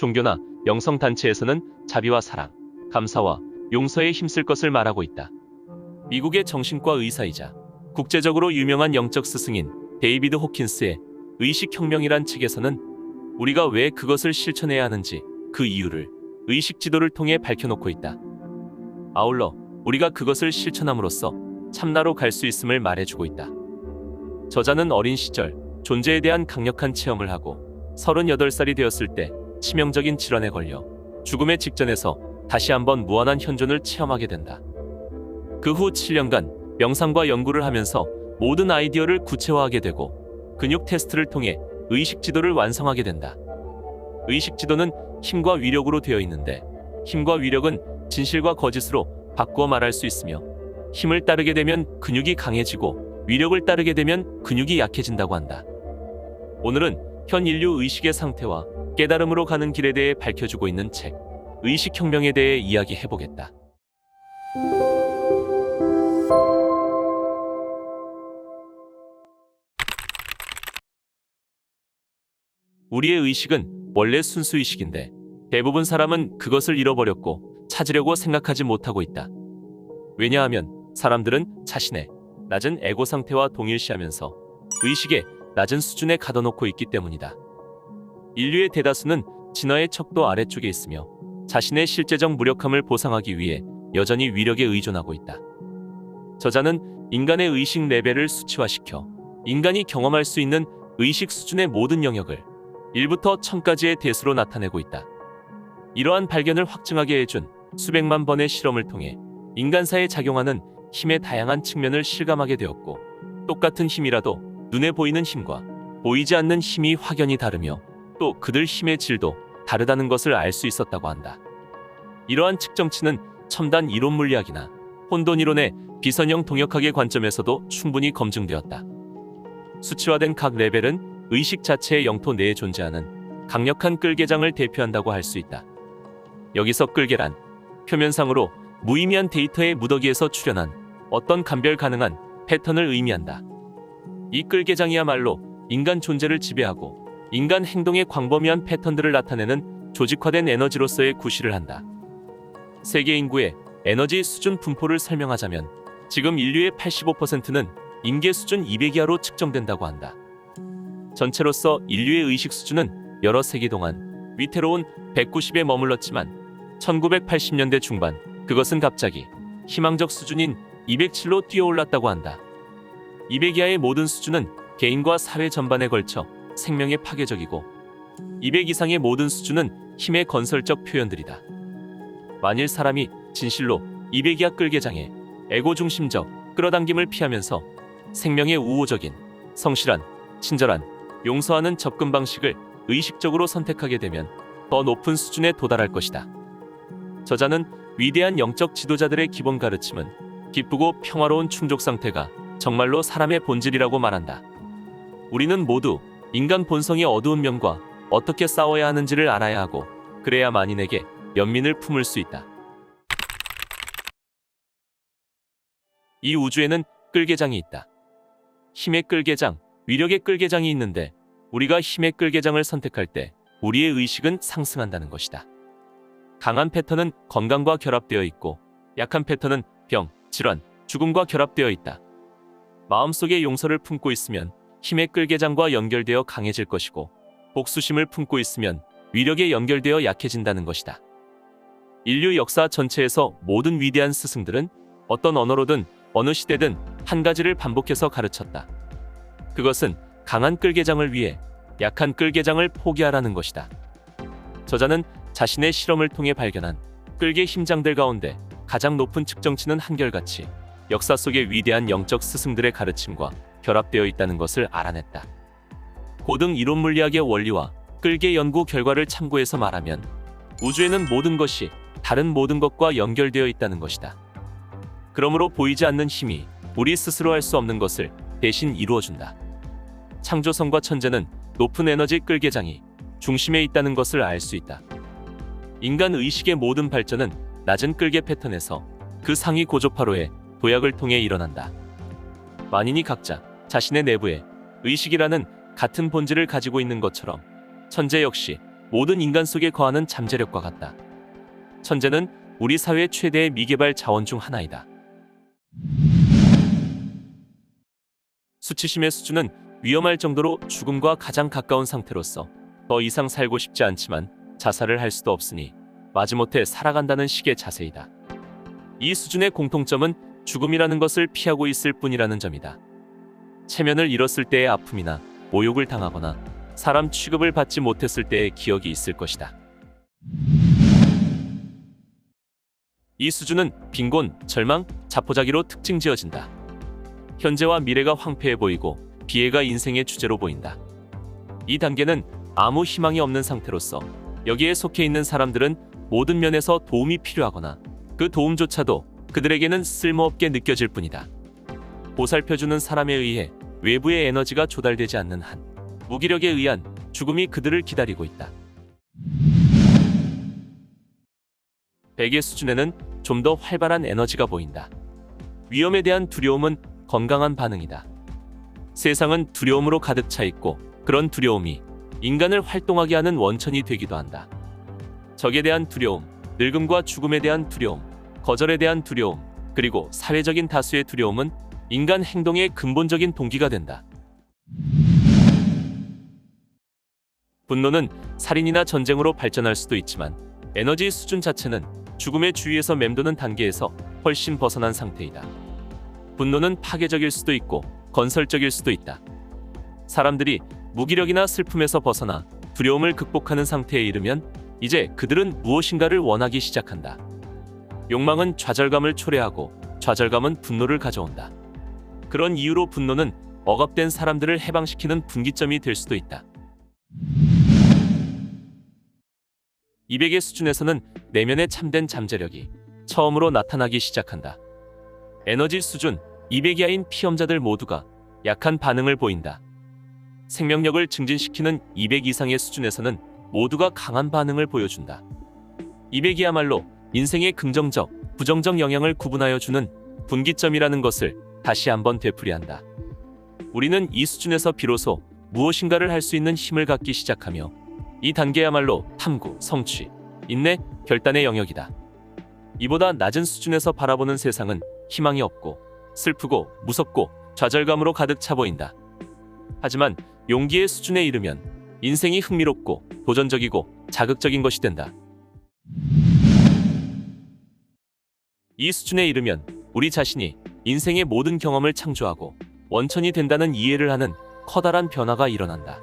종교나 영성단체에서는 자비와 사랑, 감사와 용서에 힘쓸 것을 말하고 있다. 미국의 정신과 의사이자 국제적으로 유명한 영적 스승인 데이비드 호킨스의 의식혁명이란 책에서는 우리가 왜 그것을 실천해야 하는지 그 이유를 의식 지도를 통해 밝혀놓고 있다. 아울러 우리가 그것을 실천함으로써 참나로 갈 수 있음을 말해주고 있다. 저자는 어린 시절 존재에 대한 강력한 체험을 하고 38살이 되었을 때 치명적인 질환에 걸려 죽음의 직전에서 다시 한번 무한한 현존을 체험하게 된다. 그 후 7년간 명상과 연구를 하면서 모든 아이디어를 구체화하게 되고 근육 테스트를 통해 의식 지도를 완성하게 된다. 의식 지도는 힘과 위력으로 되어 있는데 힘과 위력은 진실과 거짓으로 바꾸어 말할 수 있으며 힘을 따르게 되면 근육이 강해지고 위력을 따르게 되면 근육이 약해진다고 한다. 오늘은 현 인류 의식의 상태와 깨달음으로 가는 길에 대해 밝혀주고 있는 책 의식혁명에 대해 이야기해 보겠다. 우리의 의식은 원래 순수 의식인데 대부분 사람은 그것을 잃어버렸고 찾으려고 생각하지 못하고 있다. 왜냐하면 사람들은 자신의 낮은 에고 상태와 동일시하면서 의식의 낮은 수준에 가둬놓고 있기 때문이다. 인류의 대다수는 진화의 척도 아래쪽에 있으며 자신의 실제적 무력함을 보상하기 위해 여전히 위력에 의존하고 있다. 저자는 인간의 의식 레벨을 수치화시켜 인간이 경험할 수 있는 의식 수준의 모든 영역을 1부터 1000까지의 대수로 나타내고 있다. 이러한 발견을 확증하게 해준 수백만 번의 실험을 통해 인간사에 작용하는 힘의 다양한 측면을 실감하게 되었고 똑같은 힘이라도 눈에 보이는 힘과 보이지 않는 힘이 확연히 다르며 또 그들 힘의 질도 다르다는 것을 알 수 있었다고 한다. 이러한 측정치는 첨단 이론 물리학이나 혼돈 이론의 비선형 동역학의 관점에서도 충분히 검증되었다. 수치화된 각 레벨은 의식 자체의 영토 내에 존재하는 강력한 끌개장을 대표한다고 할 수 있다. 여기서 끌개란 표면상으로 무의미한 데이터의 무더기에서 출현한 어떤 감별 가능한 패턴을 의미한다. 이 끌개장이야말로 인간 존재를 지배하고 인간 행동의 광범위한 패턴들을 나타내는 조직화된 에너지로서의 구실을 한다. 세계 인구의 에너지 수준 분포를 설명하자면 지금 인류의 85%는 인계 수준 200 이하로 측정된다고 한다. 전체로서 인류의 의식 수준은 여러 세기 동안 위태로운 190에 머물렀지만 1980년대 중반 그것은 갑자기 희망적 수준인 207로 뛰어올랐다고 한다. 200 이하의 모든 수준은 개인과 사회 전반에 걸쳐 생명에 파괴적이고 200 이상의 모든 수준은 힘의 건설적 표현들이다. 만일 사람이 진실로 200 이하 끌개장에 에고 중심적 끌어당김을 피하면서 생명의 우호적인 성실한 친절한 용서하는 접근 방식을 의식적으로 선택하게 되면 더 높은 수준에 도달할 것이다. 저자는 위대한 영적 지도자들의 기본 가르침은 기쁘고 평화로운 충족 상태가 정말로 사람의 본질이라고 말한다. 우리는 모두 인간 본성의 어두운 면과 어떻게 싸워야 하는지를 알아야 하고 그래야 만인에게 연민을 품을 수 있다. 이 우주에는 끌개장이 있다. 힘의 끌개장, 위력의 끌개장이 있는데 우리가 힘의 끌개장을 선택할 때 우리의 의식은 상승한다는 것이다. 강한 패턴은 건강과 결합되어 있고 약한 패턴은 병, 질환, 죽음과 결합되어 있다. 마음속에 용서를 품고 있으면 힘의 끌개장과 연결되어 강해질 것이고 복수심을 품고 있으면 위력에 연결되어 약해진다는 것이다. 인류 역사 전체에서 모든 위대한 스승들은 어떤 언어로든 어느 시대든 한 가지를 반복해서 가르쳤다. 그것은 강한 끌개장을 위해 약한 끌개장을 포기하라는 것이다. 저자는 자신의 실험을 통해 발견한 끌개 힘장들 가운데 가장 높은 측정치는 한결같이 역사 속의 위대한 영적 스승들의 가르침과 결합되어 있다는 것을 알아냈다. 고등 이론 물리학의 원리와 끌개 연구 결과를 참고해서 말하면 우주에는 모든 것이 다른 모든 것과 연결되어 있다는 것이다. 그러므로 보이지 않는 힘이 우리 스스로 할 수 없는 것을 대신 이루어준다. 창조성과 천재는 높은 에너지 끌개장이 중심에 있다는 것을 알 수 있다. 인간 의식의 모든 발전은 낮은 끌개 패턴에서 그 상위 고조파로의 도약을 통해 일어난다. 만인이 각자 자신의 내부에 의식이라는 같은 본질을 가지고 있는 것처럼 천재 역시 모든 인간 속에 거하는 잠재력과 같다. 천재는 우리 사회의 최대의 미개발 자원 중 하나이다. 수치심의 수준은 위험할 정도로 죽음과 가장 가까운 상태로서 더 이상 살고 싶지 않지만 자살을 할 수도 없으니 마지못해 살아간다는 식의 자세이다. 이 수준의 공통점은 죽음이라는 것을 피하고 있을 뿐이라는 점이다. 체면을 잃었을 때의 아픔이나 모욕을 당하거나 사람 취급을 받지 못했을 때의 기억이 있을 것이다. 이 수준은 빈곤, 절망, 자포자기로 특징 지어진다. 현재와 미래가 황폐해 보이고 비애가 인생의 주제로 보인다. 이 단계는 아무 희망이 없는 상태로서 여기에 속해 있는 사람들은 모든 면에서 도움이 필요하거나 그 도움조차도 그들에게는 쓸모없게 느껴질 뿐이다. 보살펴주는 사람에 의해 외부의 에너지가 조달되지 않는 한 무기력에 의한 죽음이 그들을 기다리고 있다. 백의 수준에는 좀 더 활발한 에너지가 보인다. 위험에 대한 두려움은 건강한 반응이다. 세상은 두려움으로 가득 차 있고 그런 두려움이 인간을 활동하게 하는 원천이 되기도 한다. 적에 대한 두려움, 늙음과 죽음에 대한 두려움, 거절에 대한 두려움, 그리고 사회적인 다수의 두려움은 인간 행동의 근본적인 동기가 된다. 분노는 살인이나 전쟁으로 발전할 수도 있지만 에너지 수준 자체는 죽음의 주위에서 맴도는 단계에서 훨씬 벗어난 상태이다. 분노는 파괴적일 수도 있고 건설적일 수도 있다. 사람들이 무기력이나 슬픔에서 벗어나 두려움을 극복하는 상태에 이르면 이제 그들은 무엇인가를 원하기 시작한다. 욕망은 좌절감을 초래하고 좌절감은 분노를 가져온다. 그런 이유로 분노는 억압된 사람들을 해방시키는 분기점이 될 수도 있다. 200의 수준에서는 내면의 참된 잠재력이 처음으로 나타나기 시작한다. 에너지 수준 200 이하인 피험자들 모두가 약한 반응을 보인다. 생명력을 증진시키는 200 이상의 수준에서는 모두가 강한 반응을 보여준다. 200이야말로 인생의 긍정적, 부정적 영향을 구분하여 주는 분기점이라는 것을 다시 한번 되풀이한다. 우리는 이 수준에서 비로소 무엇인가를 할 수 있는 힘을 갖기 시작하며 이 단계야말로 탐구, 성취, 인내, 결단의 영역이다. 이보다 낮은 수준에서 바라보는 세상은 희망이 없고 슬프고 무섭고 좌절감으로 가득 차 보인다. 하지만 용기의 수준에 이르면 인생이 흥미롭고 도전적이고 자극적인 것이 된다. 이 수준에 이르면 우리 자신이 인생의 모든 경험을 창조하고 원천이 된다는 이해를 하는 커다란 변화가 일어난다.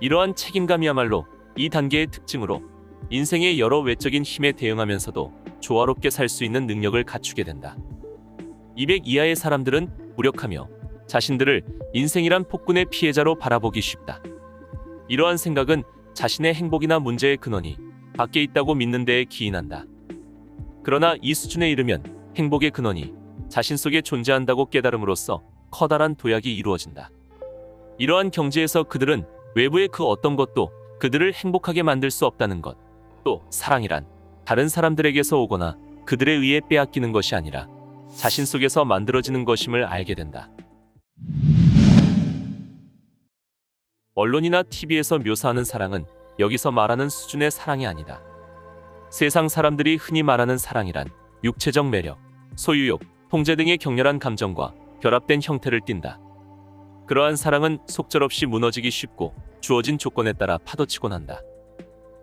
이러한 책임감이야말로 이 단계의 특징으로 인생의 여러 외적인 힘에 대응하면서도 조화롭게 살 수 있는 능력을 갖추게 된다. 200 이하의 사람들은 무력하며 자신들을 인생이란 폭군의 피해자로 바라보기 쉽다. 이러한 생각은 자신의 행복이나 문제의 근원이 밖에 있다고 믿는 데에 기인한다. 그러나 이 수준에 이르면 행복의 근원이 자신 속에 존재한다고 깨달음으로써 커다란 도약이 이루어진다. 이러한 경지에서 그들은 외부의 그 어떤 것도 그들을 행복하게 만들 수 없다는 것, 또 사랑이란 다른 사람들에게서 오거나 그들에 의해 빼앗기는 것이 아니라 자신 속에서 만들어지는 것임을 알게 된다. 언론이나 TV에서 묘사하는 사랑은 여기서 말하는 수준의 사랑이 아니다. 세상 사람들이 흔히 말하는 사랑이란 육체적 매력, 소유욕, 통제 등의 격렬한 감정과 결합된 형태를 띈다. 그러한 사랑은 속절없이 무너지기 쉽고 주어진 조건에 따라 파도치곤 한다.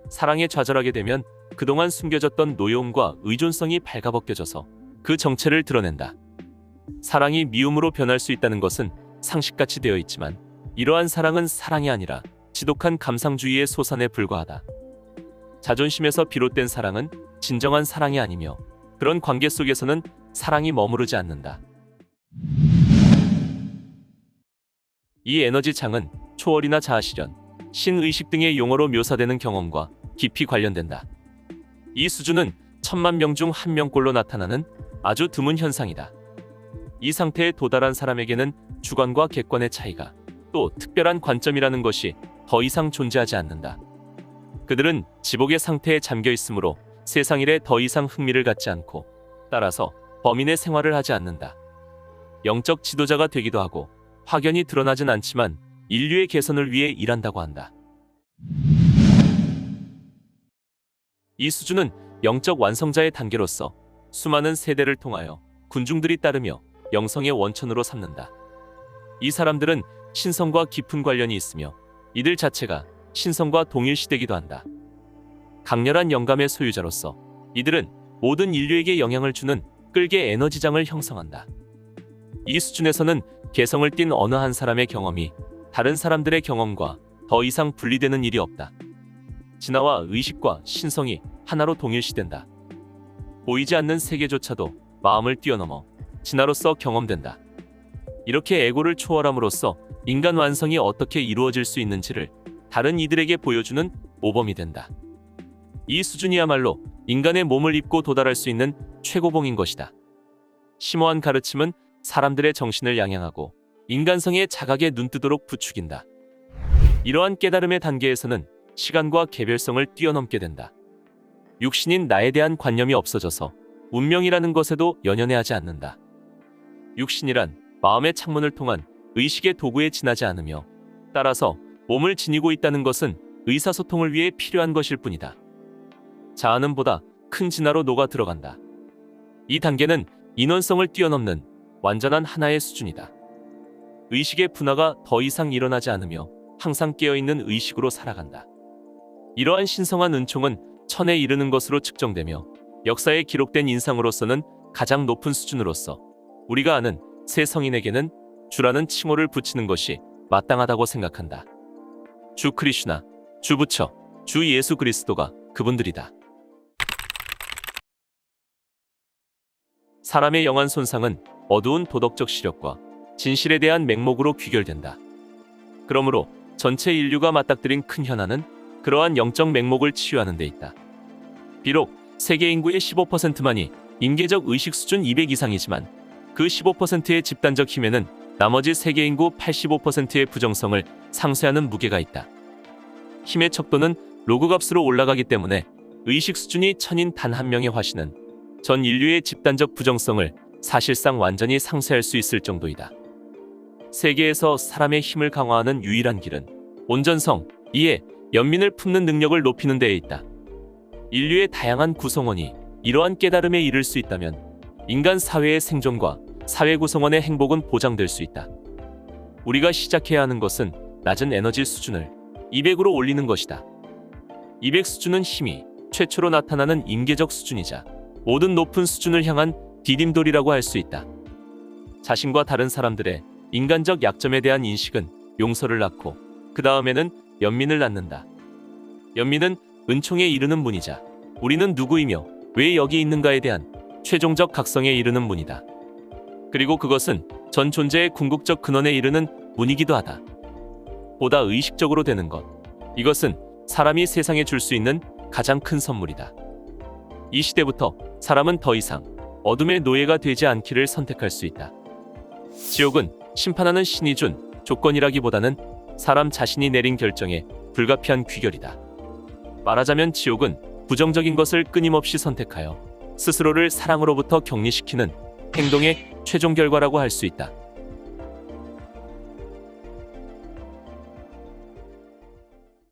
사랑에 좌절하게 되면 그동안 숨겨졌던 노여움과 의존성이 발가벗겨져서 그 정체를 드러낸다. 사랑이 미움으로 변할 수 있다는 것은 상식같이 되어 있지만 이러한 사랑은 사랑이 아니라 지독한 감상주의의 소산에 불과하다. 자존심에서 비롯된 사랑은 진정한 사랑이 아니며 그런 관계 속에서는 사랑이 머무르지 않는다. 이 에너지 창은 초월이나 자아실현, 신의식 등의 용어로 묘사되는 경험과 깊이 관련된다. 이 수준은 천만 명 중 한 명꼴로 나타나는 아주 드문 현상이다. 이 상태에 도달한 사람에게는 주관과 객관의 차이가 또 특별한 관점이라는 것이 더 이상 존재하지 않는다. 그들은 지복의 상태에 잠겨 있으므로 세상 일에 더 이상 흥미를 갖지 않고 따라서 범인의 생활을 하지 않는다. 영적 지도자가 되기도 하고 확연히 드러나진 않지만 인류의 개선을 위해 일한다고 한다. 이 수준은 영적 완성자의 단계로서 수많은 세대를 통하여 군중들이 따르며 영성의 원천으로 삼는다. 이 사람들은 신성과 깊은 관련이 있으며 이들 자체가 신성과 동일시되기도 한다. 강렬한 영감의 소유자로서 이들은 모든 인류에게 영향을 주는 끌개 에너지장을 형성한다. 이 수준에서는 개성을 띤 어느 한 사람의 경험이 다른 사람들의 경험과 더 이상 분리되는 일이 없다. 진화와 의식과 신성이 하나로 동일시된다. 보이지 않는 세계조차도 마음을 뛰어넘어 진화로서 경험된다. 이렇게 에고를 초월함으로써 인간 완성이 어떻게 이루어질 수 있는지를 다른 이들에게 보여주는 모범이 된다. 이 수준이야말로 인간의 몸을 입고 도달할 수 있는 최고봉인 것이다. 심오한 가르침은 사람들의 정신을 양양하고 인간성의 자각에 눈뜨도록 부추긴다. 이러한 깨달음의 단계에서는 시간과 개별성을 뛰어넘게 된다. 육신인 나에 대한 관념이 없어져서 운명이라는 것에도 연연해하지 않는다. 육신이란 마음의 창문을 통한 의식의 도구에 지나지 않으며 따라서 몸을 지니고 있다는 것은 의사소통을 위해 필요한 것일 뿐이다. 자아는 보다 큰 진화로 녹아 들어간다. 이 단계는 인원성을 뛰어넘는 완전한 하나의 수준이다. 의식의 분화가 더 이상 일어나지 않으며 항상 깨어있는 의식으로 살아간다. 이러한 신성한 은총은 천에 이르는 것으로 측정되며 역사에 기록된 인상으로서는 가장 높은 수준으로서 우리가 아는 새 성인에게는 주라는 칭호를 붙이는 것이 마땅하다고 생각한다. 주 크리슈나, 주 부처, 주 예수 그리스도가 그분들이다. 사람의 영한 손상은 어두운 도덕적 시력과 진실에 대한 맹목으로 귀결된다. 그러므로 전체 인류가 맞닥뜨린 큰 현안은 그러한 영적 맹목을 치유하는 데 있다. 비록 세계 인구의 15%만이 임계적 의식 수준 200 이상이지만 그 15%의 집단적 힘에는 나머지 세계 인구 85%의 부정성을 상쇄하는 무게가 있다. 힘의 척도는 로그 값으로 올라가기 때문에 의식 수준이 천인 단 한 명의 화신은 전 인류의 집단적 부정성을 사실상 완전히 상쇄할 수 있을 정도이다. 세계에서 사람의 힘을 강화하는 유일한 길은 온전성, 이해, 연민을 품는 능력을 높이는 데에 있다. 인류의 다양한 구성원이 이러한 깨달음에 이를 수 있다면 인간 사회의 생존과 사회 구성원의 행복은 보장될 수 있다. 우리가 시작해야 하는 것은 낮은 에너지 수준을 200으로 올리는 것이다. 200 수준은 힘이 최초로 나타나는 임계적 수준이자 모든 높은 수준을 향한 디딤돌이라고 할 수 있다. 자신과 다른 사람들의 인간적 약점에 대한 인식은 용서를 낳고 그 다음에는 연민을 낳는다. 연민은 은총에 이르는 문이자 우리는 누구이며 왜 여기 있는가에 대한 최종적 각성에 이르는 문이다. 그리고 그것은 전 존재의 궁극적 근원에 이르는 문이기도 하다. 보다 의식적으로 되는 것. 이것은 사람이 세상에 줄 수 있는 가장 큰 선물이다. 이 시대부터 사람은 더 이상 어둠의 노예가 되지 않기를 선택할 수 있다. 지옥은 심판하는 신이 준 조건이라기보다는 사람 자신이 내린 결정에 불가피한 귀결이다. 말하자면 지옥은 부정적인 것을 끊임없이 선택하여 스스로를 사랑으로부터 격리시키는 행동의 최종 결과라고 할 수 있다.